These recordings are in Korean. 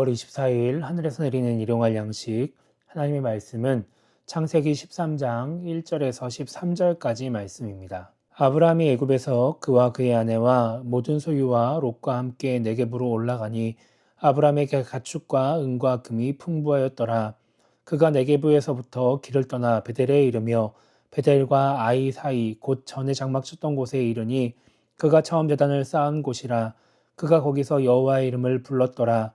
2월 24일 하늘에서 내리는 일용할 양식 하나님의 말씀은 창세기 13장 1절에서 13절까지 말씀입니다. 아브라함이 애굽에서 그와 그의 아내와 모든 소유와 롯과 함께 네겝으로 올라가니 아브라함에게 가축과 은과 금이 풍부하였더라. 그가 네겝에서부터 길을 떠나 베델에 이르며 베델과 아이 사이 곧 전에 장막 쳤던 곳에 이르니 그가 처음 재단을 쌓은 곳이라 그가 거기서 여호와의 이름을 불렀더라.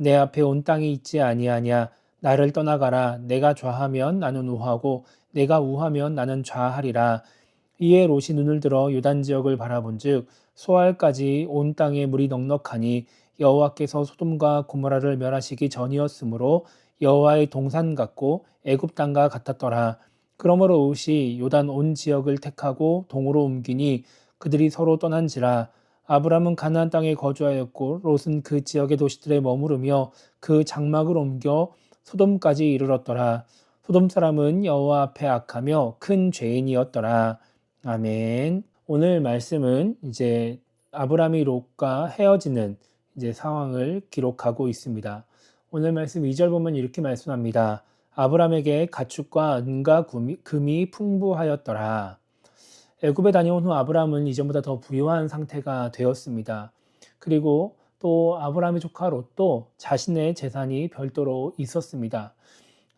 내 앞에 온 땅이 있지 아니하냐? 나를 떠나가라. 내가 좌하면 나는 우하고 내가 우하면 나는 좌하리라. 이에 롯이 눈을 들어 요단 지역을 바라본즉 소알까지 온 땅에 물이 넉넉하니 여호와께서 소돔과 고모라를 멸하시기 전이었으므로 여호와의 동산 같고 애굽 땅과 같았더라. 그러므로 롯이 요단 온 지역을 택하고 동으로 옮기니 그들이 서로 떠난지라 아브람은 가나안 땅에 거주하였고 롯은 그 지역의 도시들에 머무르며 그 장막을 옮겨 소돔까지 이르렀더라. 소돔 사람은 여호와 앞에 악하며 큰 죄인이었더라. 아멘. 오늘 말씀은 이제 아브람이 롯과 헤어지는 이제 상황을 기록하고 있습니다. 오늘 말씀 2절 보면 이렇게 말씀합니다. 아브람에게 가축과 은과 금이 풍부하였더라. 애굽에 다녀온 후 아브라함은 이전보다 더 부유한 상태가 되었습니다. 그리고 또 아브라함의 조카 롯도 자신의 재산이 별도로 있었습니다.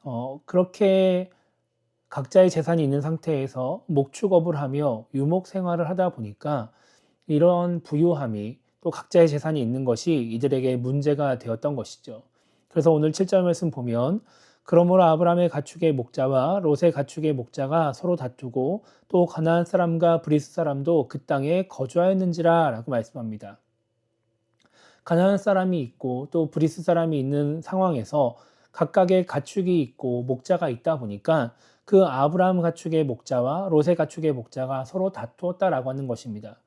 어, 그렇게 각자의 재산이 있는 상태에서 목축업을 하며 유목 생활을 하다 보니까 이런 부유함이 또 각자의 재산이 있는 것이 이들에게 문제가 되었던 것이죠. 그래서 오늘 7절 말씀 보면 그러므로 아브라함의 가축의 목자와 롯의 가축의 목자가 서로 다투고 또 가나안 사람과 브리스 사람도 그 땅에 거주하였는지라라고 말씀합니다. 가나안 사람이 있고 또 브리스 사람이 있는 상황에서 각각의 가축이 있고 목자가 있다 보니까 그 아브라함 가축의 목자와 롯의 가축의 목자가 서로 다투었다라고 하는 것입니다.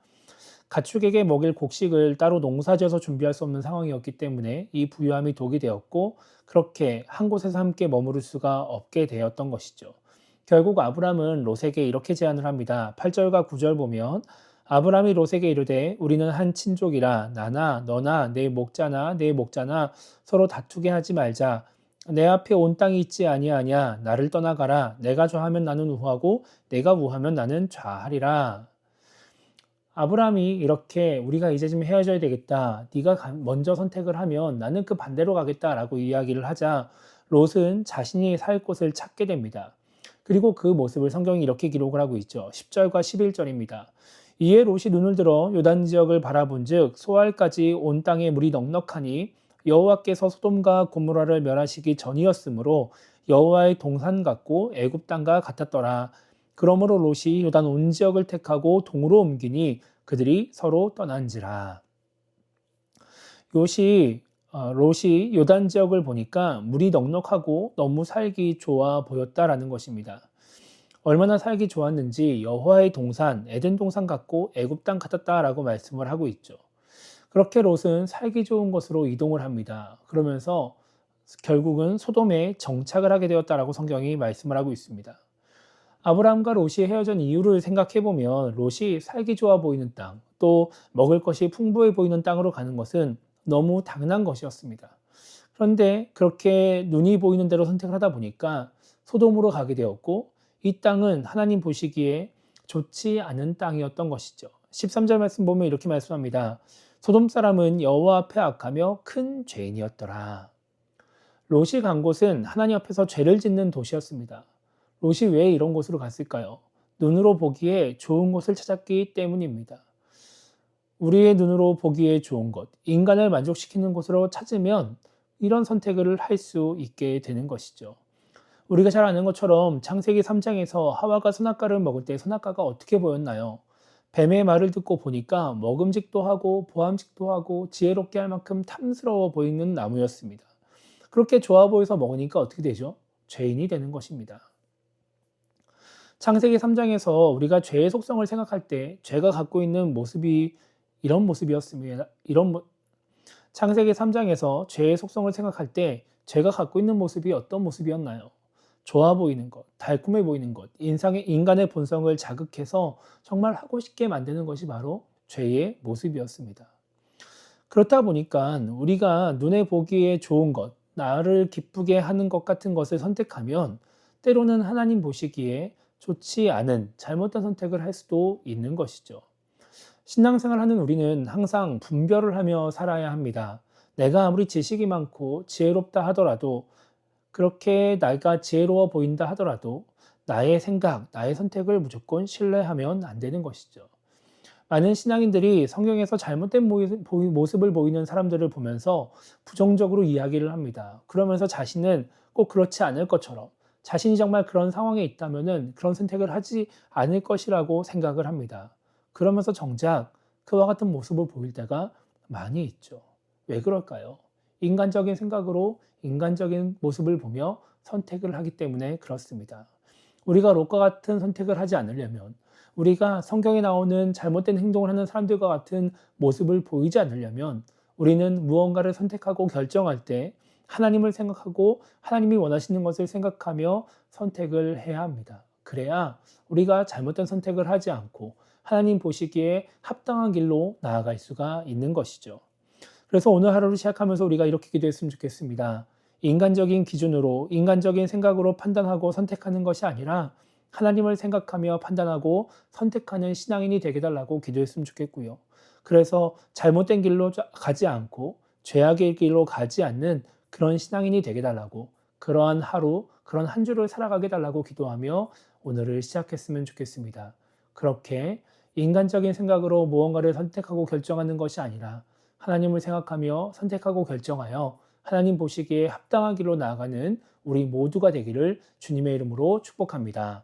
가축에게 먹일 곡식을 따로 농사지어서 준비할 수 없는 상황이었기 때문에 이 부유함이 독이 되었고 그렇게 한 곳에서 함께 머무를 수가 없게 되었던 것이죠. 결국 아브람은 롯에게 이렇게 제안을 합니다. 8절과 9절 보면 아브람이 롯에게 이르되 우리는 한 친족이라 나나 너나 내 목자나 내 목자나 서로 다투게 하지 말자. 내 앞에 온 땅이 있지 아니하냐 나를 떠나가라 내가 좌하면 나는 우하고 내가 우하면 나는 좌하리라 아브라함이 이렇게 우리가 이제 좀 헤어져야 되겠다. 네가 먼저 선택을 하면 나는 그 반대로 가겠다라고 이야기를 하자 롯은 자신이 살 곳을 찾게 됩니다. 그리고 그 모습을 성경이 이렇게 기록을 하고 있죠. 10절과 11절입니다. 이에 롯이 눈을 들어 요단 지역을 바라본즉 소알까지 온 땅에 물이 넉넉하니 여호와께서 소돔과 고모라를 멸하시기 전이었으므로 여호와의 동산 같고 애굽 땅과 같았더라. 그러므로 롯이 요단 온 지역을 택하고 동으로 옮기니 그들이 서로 떠난지라. 롯이 어, 롯이 요단 지역을 보니까 물이 넉넉하고 너무 살기 좋아 보였다라는 것입니다. 얼마나 살기 좋았는지 여호와의 동산 에덴 동산 같고 애굽 땅 같았다라고 말씀을 하고 있죠. 그렇게 롯은 살기 좋은 곳으로 이동을 합니다. 그러면서 결국은 소돔에 정착을 하게 되었다라고 성경이 말씀을 하고 있습니다. 아브라함과 롯이 헤어진 이유를 생각해 보면 롯이 살기 좋아 보이는 땅, 또 먹을 것이 풍부해 보이는 땅으로 가는 것은 너무 당연한 것이었습니다. 그런데 그렇게 눈이 보이는 대로 선택을 하다 보니까 소돔으로 가게 되었고 이 땅은 하나님 보시기에 좋지 않은 땅이었던 것이죠. 13절 말씀 보면 이렇게 말씀합니다. 소돔 사람은 여호와 앞에 악하며 큰 죄인이었더라. 롯이 간 곳은 하나님 앞에서 죄를 짓는 도시였습니다. 롯이 왜 이런 곳으로 갔을까요? 눈으로 보기에 좋은 곳을 찾았기 때문입니다. 우리의 눈으로 보기에 좋은 것, 인간을 만족시키는 곳으로 찾으면 이런 선택을 할 수 있게 되는 것이죠. 우리가 잘 아는 것처럼 창세기 3장에서 하와가 선악과를 먹을 때 선악과가 어떻게 보였나요? 뱀의 말을 듣고 보니까 먹음직도 하고 보암직도 하고 지혜롭게 할 만큼 탐스러워 보이는 나무였습니다. 그렇게 좋아 보여서 먹으니까 어떻게 되죠? 죄인이 되는 것입니다. 창세기 3장에서 우리가 죄의 속성을 생각할 때 죄가 갖고 있는 모습이 이런 모습이었습니다. 이런 모... 창세기 3장에서 죄의 속성을 생각할 때 죄가 갖고 있는 모습이 어떤 모습이었나요? 좋아 보이는 것, 달콤해 보이는 것, 인상의 인간의 본성을 자극해서 정말 하고 싶게 만드는 것이 바로 죄의 모습이었습니다. 그렇다 보니까 우리가 눈에 보기에 좋은 것, 나를 기쁘게 하는 것 같은 것을 선택하면 때로는 하나님 보시기에 좋지 않은 잘못된 선택을 할 수도 있는 것이죠. 신앙생활 하는 우리는 항상 분별을 하며 살아야 합니다. 내가 아무리 지식이 많고 지혜롭다 하더라도 그렇게 내가 지혜로워 보인다 하더라도 나의 생각, 나의 선택을 무조건 신뢰하면 안 되는 것이죠. 많은 신앙인들이 성경에서 잘못된 모습을 보이는 사람들을 보면서 부정적으로 이야기를 합니다. 그러면서 자신은 꼭 그렇지 않을 것처럼 자신이 정말 그런 상황에 있다면 그런 선택을 하지 않을 것이라고 생각을 합니다. 그러면서 정작 그와 같은 모습을 보일 때가 많이 있죠. 왜 그럴까요? 인간적인 생각으로 인간적인 모습을 보며 선택을 하기 때문에 그렇습니다. 우리가 롯과 같은 선택을 하지 않으려면 우리가 성경에 나오는 잘못된 행동을 하는 사람들과 같은 모습을 보이지 않으려면 우리는 무언가를 선택하고 결정할 때 하나님을 생각하고 하나님이 원하시는 것을 생각하며 선택을 해야 합니다. 그래야 우리가 잘못된 선택을 하지 않고 하나님 보시기에 합당한 길로 나아갈 수가 있는 것이죠. 그래서 오늘 하루를 시작하면서 우리가 이렇게 기도했으면 좋겠습니다. 인간적인 기준으로, 인간적인 생각으로 판단하고 선택하는 것이 아니라 하나님을 생각하며 판단하고 선택하는 신앙인이 되게 달라고 기도했으면 좋겠고요. 그래서 잘못된 길로 가지 않고 죄악의 길로 가지 않는 그런 신앙인이 되게 달라고 그러한 하루, 그런 한 주를 살아가게 달라고 기도하며 오늘을 시작했으면 좋겠습니다. 그렇게 인간적인 생각으로 무언가를 선택하고 결정하는 것이 아니라 하나님을 생각하며 선택하고 결정하여 하나님 보시기에 합당한 길로 나아가는 우리 모두가 되기를 주님의 이름으로 축복합니다.